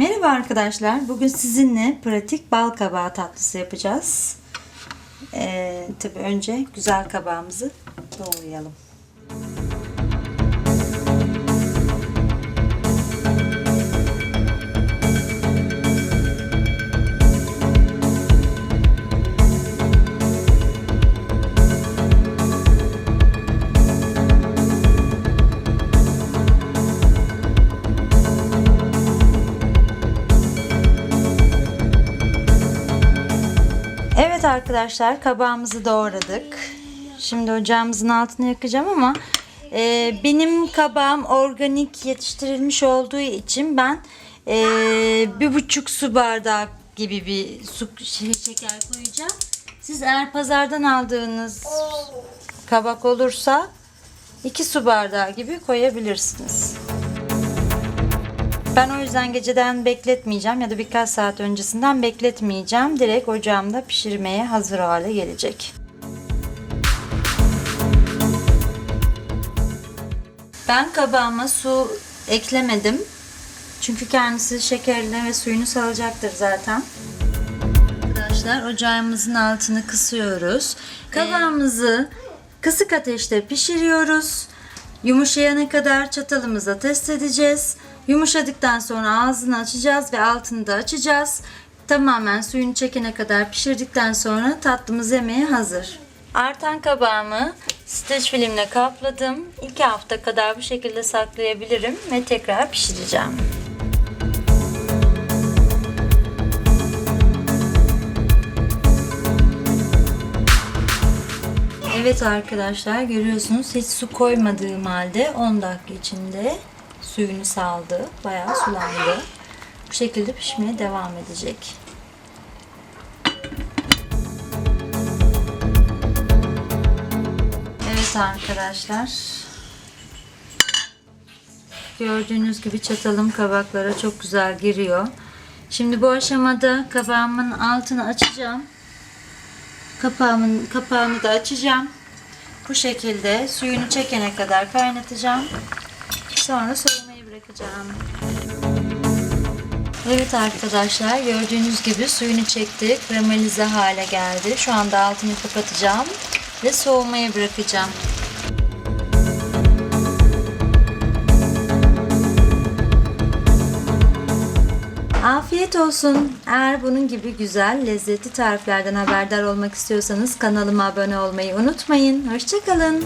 Merhaba arkadaşlar. Bugün sizinle pratik bal kabağı tatlısı yapacağız. Ee, tabii önce güzel kabağımızı doğrayalım. Arkadaşlar kabağımızı doğradık. Şimdi ocağımızın altını yakacağım ama e, benim kabağım organik yetiştirilmiş olduğu için ben e, bir buçuk su bardağı gibi bir su şey, şeker koyacağım. Siz eğer pazardan aldığınız kabak olursa iki su bardağı gibi koyabilirsiniz. Ben o yüzden geceden bekletmeyeceğim ya da birkaç saat öncesinden bekletmeyeceğim. Direkt ocağımda pişirmeye hazır hale gelecek. Ben kabağıma su eklemedim. Çünkü kendisi şekerine ve suyunu salacaktır zaten. Arkadaşlar ocağımızın altını kısıyoruz. Kabağımızı kısık ateşte pişiriyoruz. Yumuşayana kadar çatalımızla test edeceğiz. Yumuşadıktan sonra ağzını açacağız ve altını da açacağız. Tamamen suyunu çekene kadar pişirdikten sonra tatlımız yemeğe hazır. Artan kabağımı streç filmle kapladım. 2 hafta kadar bu şekilde saklayabilirim ve tekrar pişireceğim. Evet arkadaşlar görüyorsunuz hiç su koymadığım halde 10 dakika içinde suyunu saldı. Bayağı sulandı. Bu şekilde pişmeye devam edecek. Evet arkadaşlar. Gördüğünüz gibi çatalım kabaklara çok güzel giriyor. Şimdi bu aşamada kabağımın altını açacağım. Kapağımın kapağını da açacağım. Bu şekilde suyunu çekene kadar kaynatacağım. Sonra soğumayı bırakacağım. Evet arkadaşlar gördüğünüz gibi suyunu çekti. Karamelize hale geldi. Şu anda altını kapatacağım ve soğumaya bırakacağım. Afiyet olsun. Eğer bunun gibi güzel, lezzetli tariflerden haberdar olmak istiyorsanız kanalıma abone olmayı unutmayın. Hoşçakalın.